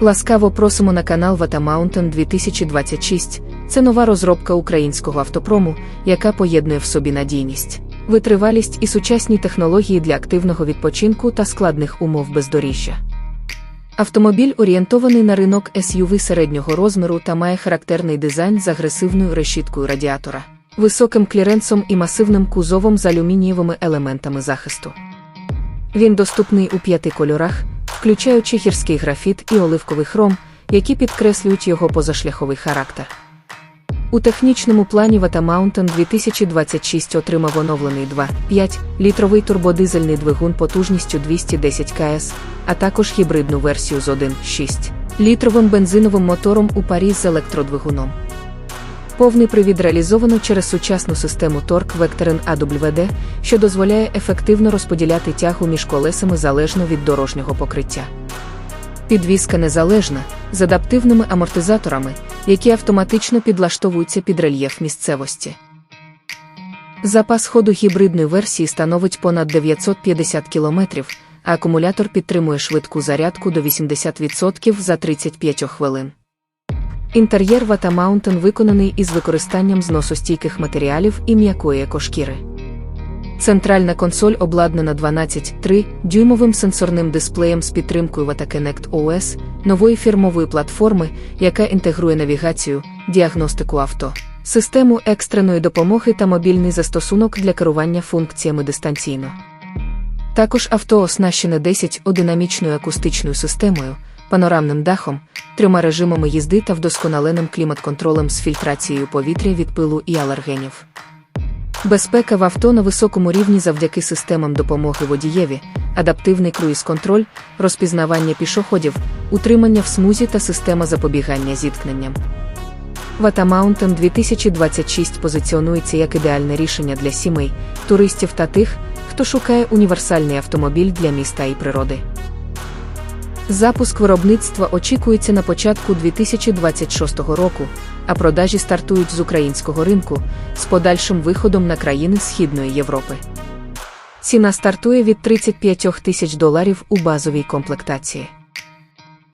Ласкаво просимо на канал Vata Mountain 2026. Це нова розробка українського автопрому, яка поєднує в собі надійність, витривалість і сучасні технології для активного відпочинку та складних умов бездоріжжя. Автомобіль орієнтований на ринок SUV середнього розміру та має характерний дизайн з агресивною решіткою радіатора, високим кліренсом і масивним кузовом з алюмінієвими елементами захисту. Він доступний у п'яти кольорах, включаючи гірський графіт і оливковий хром, які підкреслюють його позашляховий характер. У технічному плані Vata Mountain 2026 отримав оновлений 2,5 літровий турбодизельний двигун потужністю 210 кс, а також гібридну версію з 1,6 літровим бензиновим мотором у парі з електродвигуном. Повний привід реалізовано через сучасну систему Torque Vectoren AWD, що дозволяє ефективно розподіляти тягу між колесами залежно від дорожнього покриття. Підвізка незалежна, з адаптивними амортизаторами, які автоматично підлаштовуються під рельєф місцевості. Запас ходу гібридної версії становить понад 950 км, а акумулятор підтримує швидку зарядку до 80% за 35 хвилин. Інтер'єр Vata Mountain виконаний із використанням зносостійких матеріалів і м'якої екошкіри. Центральна консоль обладнана 12,3 дюймовим сенсорним дисплеєм з підтримкою Vata Connect OS, нової фірмової платформи, яка інтегрує навігацію, діагностику авто, систему екстреної допомоги та мобільний застосунок для керування функціями дистанційно. Також авто оснащене 10 динамічною акустичною системою, панорамним дахом, трьома режимами їзди та вдосконаленим клімат-контролем з фільтрацією повітря від пилу і алергенів. Безпека в авто на високому рівні завдяки системам допомоги водієві, адаптивний круїз-контроль, розпізнавання пішоходів, утримання в смузі та система запобігання зіткненням. Vata Mountain 2026 позиціонується як ідеальне рішення для сімей, туристів та тих, хто шукає універсальний автомобіль для міста і природи. Запуск виробництва очікується на початку 2026 року, а продажі стартують з українського ринку з подальшим виходом на країни Східної Європи. Ціна стартує від 35 тисяч доларів у базовій комплектації.